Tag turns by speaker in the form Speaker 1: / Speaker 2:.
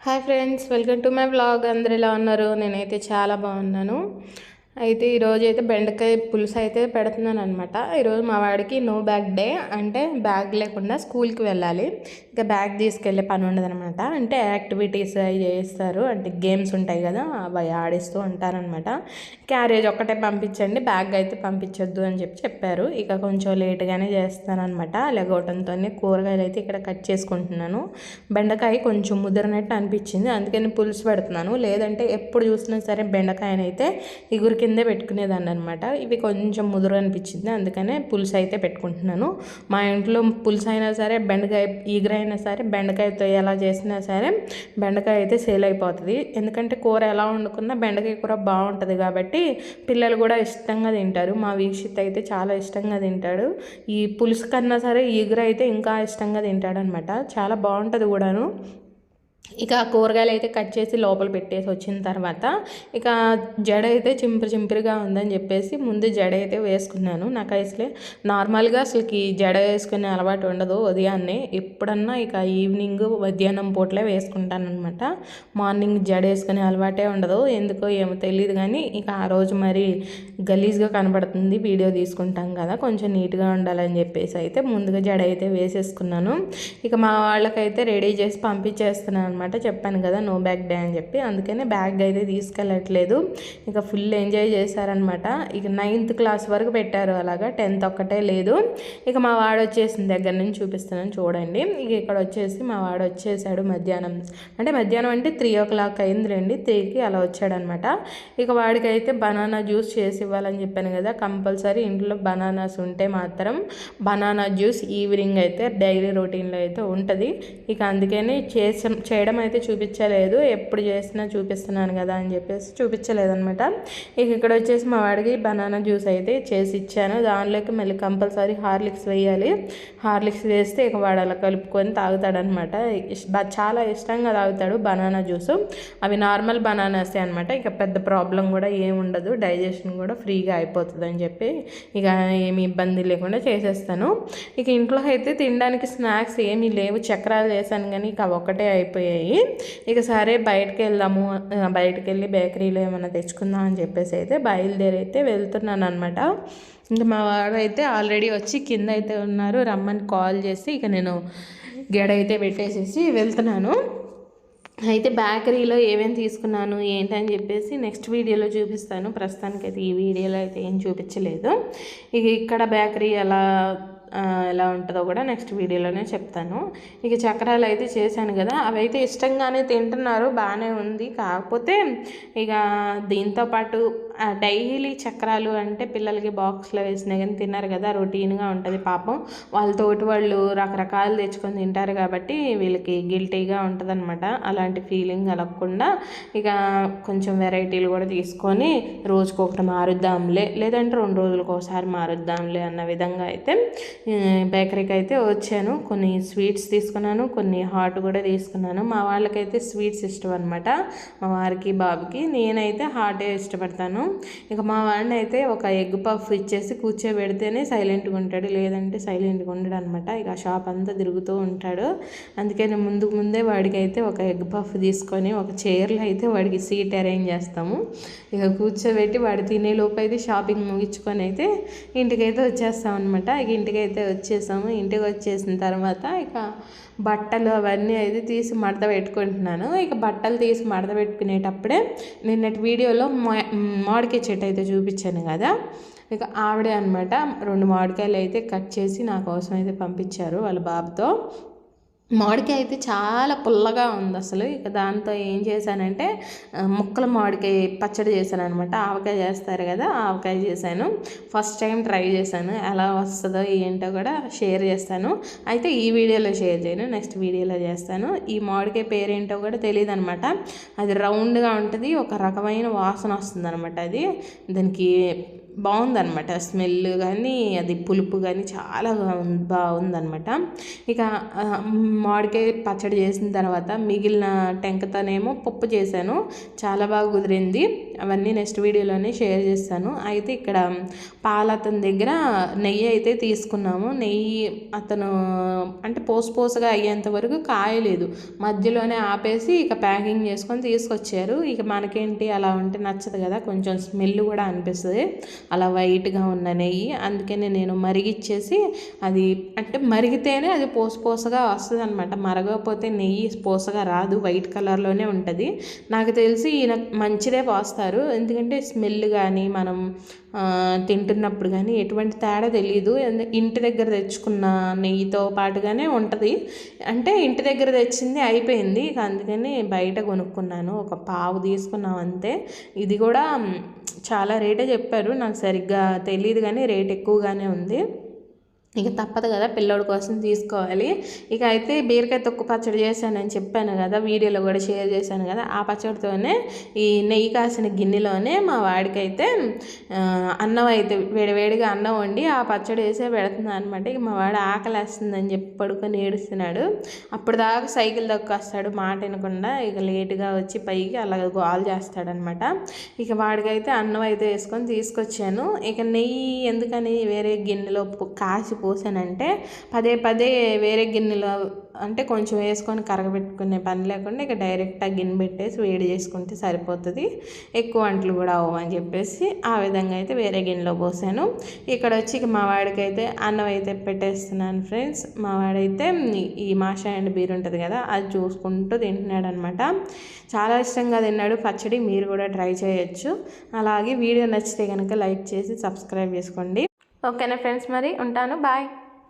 Speaker 1: Hi friends welcome to my blog అందరు ఎలా ఉన్నారు? నేనైతే చాలా బాగున్నాను. అయితే ఈరోజు అయితే బెండకాయ పులుసు అయితే పెడుతున్నాను అనమాట ఈరోజు మా వాడికి నో బ్యాగ్ డే అంటే బ్యాగ్ లేకుండా స్కూల్కి వెళ్ళాలి. ఇంకా బ్యాగ్ తీసుకెళ్ళే పని ఉండదు అనమాట అంటే యాక్టివిటీస్ అవి చేస్తారు. అంటే గేమ్స్ ఉంటాయి కదా అవి ఆడిస్తూ ఉంటారనమాట క్యారేజ్ ఒక్కటే పంపించండి బ్యాగ్ అయితే పంపించొద్దు అని చెప్పి చెప్పారు. ఇక కొంచెం లేట్గానే చేస్తానమాట లెగోటంతో కూరగాయలు అయితే ఇక్కడ కట్ చేసుకుంటున్నాను. బెండకాయ కొంచెం ముదిరినట్టు అనిపించింది. అందుకని పులుసు పెడుతున్నాను. లేదంటే ఎప్పుడు చూసినా సరే బెండకాయనైతే ఇగురికి కిందే పెట్టుకునేదాన్ని అనమాట ఇవి కొంచెం ముదురు అనిపించింది. అందుకనే పులుసు అయితే పెట్టుకుంటున్నాను. మా ఇంట్లో పులుసు అయినా సరే బెండకాయ ఈగరైనా సరే బెండకాయతో ఎలా చేసినా సరే బెండకాయ అయితే సేల్ అయిపోతుంది. ఎందుకంటే కూర ఎలా వండుకున్నా బెండకాయ కూర బాగుంటుంది కాబట్టి పిల్లలు కూడా ఇష్టంగా తింటారు. మా వీక్షిత్ అయితే చాలా ఇష్టంగా తింటాడు. ఈ పులుసు కన్నా సరే ఈగర అయితే ఇంకా ఇష్టంగా తింటాడనమాట. చాలా బాగుంటుంది కూడాను. ఇక కూరగాయలు అయితే కట్ చేసి లోపల పెట్టేసి వచ్చిన తర్వాత ఇక జడ అయితే చింపిరి చింపిరిగా ఉందని చెప్పేసి ముందు జడ అయితే వేసుకున్నాను. నాకు అసలే నార్మల్గా అసలుకి జడ వేసుకునే అలవాటు ఉండదు ఉదయాన్నే. ఎప్పుడన్నా ఇక ఈవినింగ్ మధ్యాహ్నం పూటలే వేసుకుంటాను అనమాట మార్నింగ్ జడ వేసుకునే అలవాటే ఉండదు. ఎందుకో ఏమో తెలియదు కానీ ఇక ఆ రోజు మరి గలీజ్గా కనబడుతుంది వీడియో తీసుకుంటాం కదా కొంచెం నీట్గా ఉండాలని చెప్పేసి అయితే ముందుగా జడ అయితే వేసేసుకున్నాను. ఇక మా వాళ్ళకైతే రెడీ చేసి పంపించేస్తున్నాను. అనమాట. చెప్పాను కదా నో బ్యాగ్ డే అని చెప్పి. అందుకనే బ్యాగ్ అయితే తీసుకెళ్ళట్లేదు. ఇక ఫుల్ ఎంజాయ్ చేశారనమాట. ఇక నైన్త్ క్లాస్ వరకు పెట్టారు అలాగా. టెన్త్ ఒక్కటే లేదు. ఇక మా వాడు వచ్చేసిన దగ్గర నుంచి చూపిస్తున్నాను చూడండి. ఇక ఇక్కడ వచ్చేసి మా వాడు వచ్చేసాడు మధ్యాహ్నం. అంటే మధ్యాహ్నం అంటే త్రీ ఓ క్లాక్ అయింది రండి త్రీకి అలా వచ్చాడనమాట. ఇక వాడికి అయితే బనానా జ్యూస్ చేసి ఇవ్వాలని చెప్పాను కదా. కంపల్సరీ ఇంట్లో బనానాస్ ఉంటే మాత్రం బనానా జ్యూస్ ఈవినింగ్ అయితే డైలీ రొటీన్లో అయితే ఉంటుంది. ఇక అందుకని చేసాం చేయడం అయితే చూపించలేదు. ఎప్పుడు చేసినా చూపిస్తున్నాను కదా అని చెప్పేసి చూపించలేదనమాట ఇక ఇక్కడ వచ్చేసి మా వాడికి బనానా జ్యూస్ అయితే చేసి ఇచ్చాను. దానిలోకి మళ్ళీ కంపల్సరీ హార్లిక్స్ వేయాలి. హార్లిక్స్ వేస్తే ఇక వాడు అలా కలుపుకొని తాగుతాడనమాట చాలా ఇష్టంగా తాగుతాడు బనానా జ్యూస్. అవి నార్మల్ బనానాసే అనమాట ఇక పెద్ద ప్రాబ్లం కూడా ఏముండదు డైజెషన్ కూడా ఫ్రీగా అయిపోతుంది అని చెప్పి ఇక ఏమి ఇబ్బంది లేకుండా చేసేస్తాను. ఇక ఇంట్లో అయితే తినడానికి స్నాక్స్ ఏమీ లేవు. చక్రాలు చేశాను కానీ ఇక ఒకటే అయిపోయాయి. ఇక సరే బయటకు వెళ్దాము బయటకు వెళ్ళి బేకరీలో ఏమైనా తెచ్చుకుందాం అని చెప్పేసి అయితే బయలుదేరైతే వెళ్తున్నాను అనమాట ఇంకా మా వాడు అయితే ఆల్రెడీ వచ్చి కింద అయితే ఉన్నారు. రమ్మని కాల్ చేసి ఇక నేను గెడ అయితే పెట్టేసేసి వెళ్తున్నాను. అయితే బేకరీలో ఏమేమి తీసుకున్నాను ఏంటని చెప్పేసి నెక్స్ట్ వీడియోలో చూపిస్తాను. ప్రస్తుతానికైతే ఈ వీడియోలో అయితే ఏం చూపించలేదు. ఇక ఇక్కడ బేకరీ ఎలా ఎలా ఉంటుందో కూడా నెక్స్ట్ వీడియోలోనే చెప్తాను. ఇక చక్రాలు అయితే చేశాను కదా అవి అయితే ఇష్టంగానే తింటున్నారు బాగానే ఉంది. కాకపోతే ఇక దీంతోపాటు డైలీ చక్రాలు అంటే పిల్లలకి బాక్స్లో వేసినా కానీ తిన్నారు కదా రొటీన్గా ఉంటుంది పాపం. వాళ్ళతోటి వాళ్ళు రకరకాలు తెచ్చుకొని తింటారు కాబట్టి వీళ్ళకి గిల్టీగా ఉంటుంది అనమాట అలాంటి ఫీలింగ్ కలగకుండా ఇక కొంచెం వెరైటీలు కూడా తీసుకొని రోజుకు ఒకటి మారుద్దాంలే లేదంటే రెండు రోజులకు ఒకసారి మారుద్దాంలే అన్న విధంగా అయితే బేకరీకి అయితే వచ్చాను. కొన్ని స్వీట్స్ తీసుకున్నాను కొన్ని హాట్ కూడా తీసుకున్నాను. మా వాళ్ళకైతే స్వీట్స్ ఇష్టం అనమాట మా వారికి బాబుకి నేనైతే హాటే ఇష్టపడతాను. ఇక మా వాడిని అయితే ఒక ఎగ్ పఫ్ ఇచ్చేసి కూర్చోబెడితేనే సైలెంట్గా ఉంటాడు. లేదంటే సైలెంట్గా ఉండడు అనమాట ఇక షాప్ అంతా తిరుగుతూ ఉంటాడు. అందుకని ముందు ముందే వాడికి అయితే ఒక ఎగ్ పఫ్ తీసుకొని ఒక చైర్లో అయితే వాడికి సీట్ అరేంజ్ చేస్తాము. ఇక కూర్చోబెట్టి వాడు తినేలోపు అయితే షాపింగ్ ముగించుకొని అయితే ఇంటికైతే వచ్చేస్తాం అనమాట ఇక ఇంటికైతే వచ్చేసాము. ఇంటికి వచ్చేసిన తర్వాత ఇక బట్టలు అవన్నీ అయితే తీసి మడత పెట్టుకుంటున్నాను. ఇక బట్టలు తీసి మడత పెట్టుకునేటప్పుడే నిన్నటి వీడియోలో మామిడికాయ చెట్టు అయితే చూపించాను కదా. ఇక ఆవిడే అనమాట రెండు మామిడికాయలు అయితే కట్ చేసి నా కోసం అయితే పంపించారు వాళ్ళ బాబుతో. మామిడికాయ అయితే చాలా పుల్లగా ఉంది అసలు. ఇక దాంతో ఏం చేశానంటే ముక్కల మామిడికాయ పచ్చడి చేశాను అనమాట ఆవకాయ చేస్తారు కదా ఆవకాయ చేశాను. ఫస్ట్ టైం ట్రై చేశాను. ఎలా వస్తుందో ఏంటో కూడా షేర్ చేస్తాను. అయితే ఈ వీడియోలో షేర్ చేయను నెక్స్ట్ వీడియోలో చేస్తాను. ఈ మామిడికాయ పేరేంటో కూడా తెలియదు అనమాట అది రౌండ్గా ఉంటుంది ఒక రకమైన వాసన వస్తుంది అనమాట అది. దానికి బాగుందనమాట స్మెల్ కానీ అది పులుపు కానీ చాలా బాగుందనమాట ఇక మామిడికాయ పచ్చడి చేసిన తర్వాత మిగిలిన టెంకతోనేమో పప్పు చేశాను. చాలా బాగా కుదిరింది. అవన్నీ నెక్స్ట్ వీడియోలోనే షేర్ చేస్తాను. అయితే ఇక్కడ పాల అతని దగ్గర నెయ్యి అయితే తీసుకున్నాము. నెయ్యి అతను అంటే పోసు పోసుగా అయ్యేంత వరకు కాయలేదు. మధ్యలోనే ఆపేసి ఇక ప్యాకింగ్ చేసుకొని తీసుకొచ్చారు. ఇక మనకేంటి అలా ఉంటే నచ్చదు కదా కొంచెం స్మెల్ కూడా అనిపిస్తుంది. అలా వైట్గా ఉన్న నెయ్యి. అందుకనే నేను మరిగిచ్చేసి అది అంటే మరిగితేనే అది పోసు పోసగా వస్తుంది అనమాట మరగకపోతే నెయ్యి పోసగా రాదు. వైట్ కలర్లోనే ఉంటుంది. నాకు తెలిసి ఈయన మంచిదే పోస్తారు. ఎందుకంటే స్మెల్ కానీ మనం తింటున్నప్పుడు కానీ ఎటువంటి తేడా తెలియదు ఇంటి దగ్గర తెచ్చుకున్న నెయ్యితో పాటుగానే ఉంటుంది. అంటే ఇంటి దగ్గర తెచ్చింది అయిపోయింది. అందుకని బయట కొనుక్కున్నాను. ఒక పావు తీసుకున్నాం అంతే. ఇది కూడా చాలా రేటే చెప్పారు. నాకు సరిగ్గా తెలియదు కానీ రేట్ ఎక్కువగానే ఉంది. ఇక తప్పదు కదా పిల్లోడి కోసం తీసుకోవాలి. ఇక అయితే బీరకాయ తొక్కు పచ్చడి చేశానని చెప్పాను కదా వీడియోలో కూడా షేర్ చేశాను కదా ఆ పచ్చడితోనే ఈ నెయ్యి కాసిన గిన్నెలోనే మా వాడికైతే అన్నం అయితే వేడివేడిగా అన్నం వండి ఆ పచ్చడి వేసే పెడుతున్నాను అనమాట ఇక మా వాడు ఆకలేస్తుందని చెప్పి పడుకొని ఏడుస్తున్నాడు. అప్పుడు దాకా సైకిల్ దొక్కొస్తాడు మాట వినకుండా ఇక లేటుగా వచ్చి పైకి అలా గోల్ చేస్తాడనమాట ఇక వాడికైతే అన్నం అయితే వేసుకొని తీసుకొచ్చాను. ఇక నెయ్యి ఎందుకని వేరే గిన్నెలో కాసిపో పోసానంటే పదే పదే వేరే గిన్నెలో అంటే కొంచెం వేసుకొని కరగబెట్టుకునే పని లేకుండా ఇక డైరెక్ట్ ఆ గిన్నె పెట్టేసి వేడి చేసుకుంటే సరిపోతుంది. ఎక్కువ వంటలు కూడా అవ్వమని చెప్పేసి ఆ విధంగా అయితే వేరే గిన్నెలో పోసాను. ఇక్కడ వచ్చి ఇక మా వాడికి అయితే అన్నం అయితే పెట్టేస్తున్నాను ఫ్రెండ్స్. మా వాడైతే ఈ- ఈ మాషా అండ్ బీర్ ఉంటుంది కదా అది చూసుకుంటూ తింటున్నాడు అనమాట చాలా ఇష్టంగా తిన్నాడు. పచ్చడి మీరు కూడా ట్రై చేయొచ్చు. అలాగే వీడియో నచ్చితే కనుక లైక్ చేసి సబ్స్క్రైబ్ చేసుకోండి. ఓకేనా ఫ్రెండ్స్ మరి ఉంటాను బాయ్.